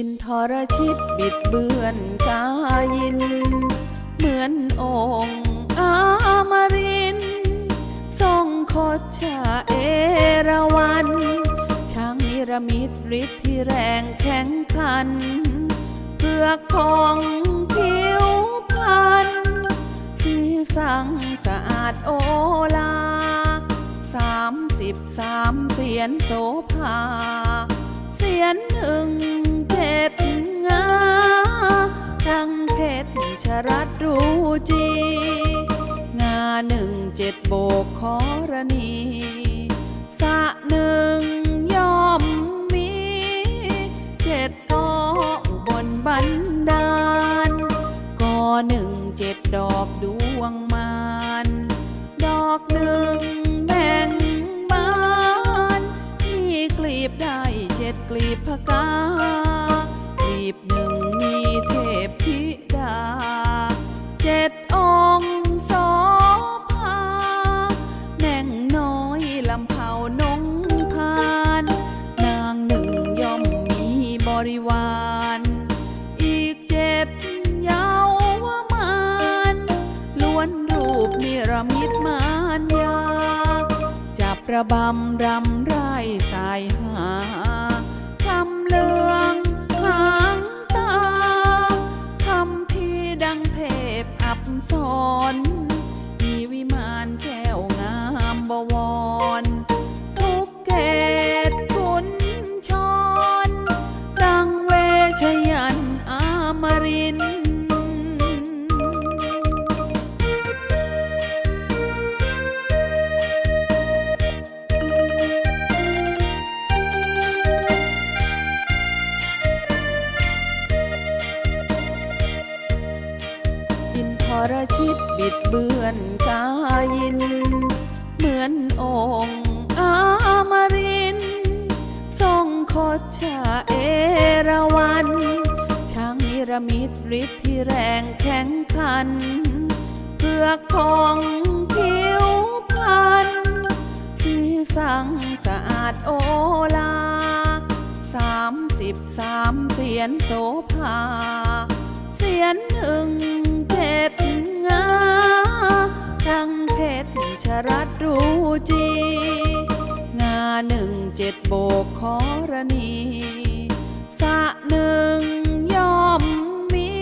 อินทรชิตบิดเบือนกายิน เหมือนองค์อามรินทรงโคชชาเอราวันช่างนิรมิตฤทธิ์ที่แรงแข็งขันเกือกพองผิวพันสีสังสะอาดโอลาสามสิบสามเสียนโสภาเสียนหนึ่ง ดงาทั้งเพชรชรัตรูจี งาหนึ่งเจ็ดโบกขอรณีสะหนึ่ง ลำเผานงพาน นางหนึ่งย่อมมีบริวาร อีกเจ็ดยาวมานล้วนรูปนิรมิตมานยาจับระบำรำไรสายหาชำเลืองหางตาทำที่ดังเทพอับสอน รชิตบิดเบือนกายิน เหมือนองค์อามรินทรงโคชชาเอราวัน ช่างนิรมิตฤทธิ์ที่แรงแข็งขันเกือกพองผิวพันสีสังสะอาดโอลาสามสิบสามเสียนโสภา เสียนหนึ่ง รัตรูจี งาหนึ่งเจ็ดโบกขอรณีสะหนึ่งย่อมมี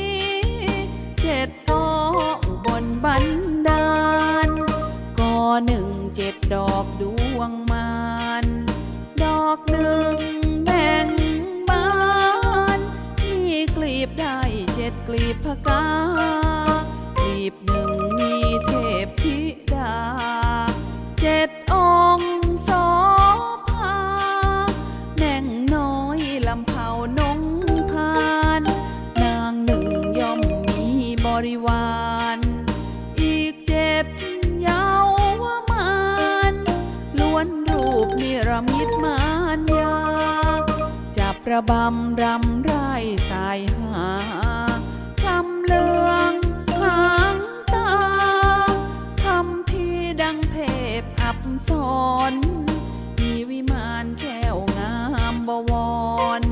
เจ็ดต่อุบนบันดาลกอหนึ่งเจ็ดดอกดวงมานดอกหนึ่งแบ่งบานมีกลีบได้เจ็ดกลีบพกากลีบหนึ่งมีเทพธิดา จ็ดองค์โสภาแน่งน้อยลำเผานงพาน นางหนึ่งย่อมมีบริวาร อีกเจ็ดยาวมานล้วนรูปนิรมิตมานยาจับระบำรำไรสายหาชำเลืองหางตาทำที่ดังเท พอับสอนมีวิมานแก้วงามบวร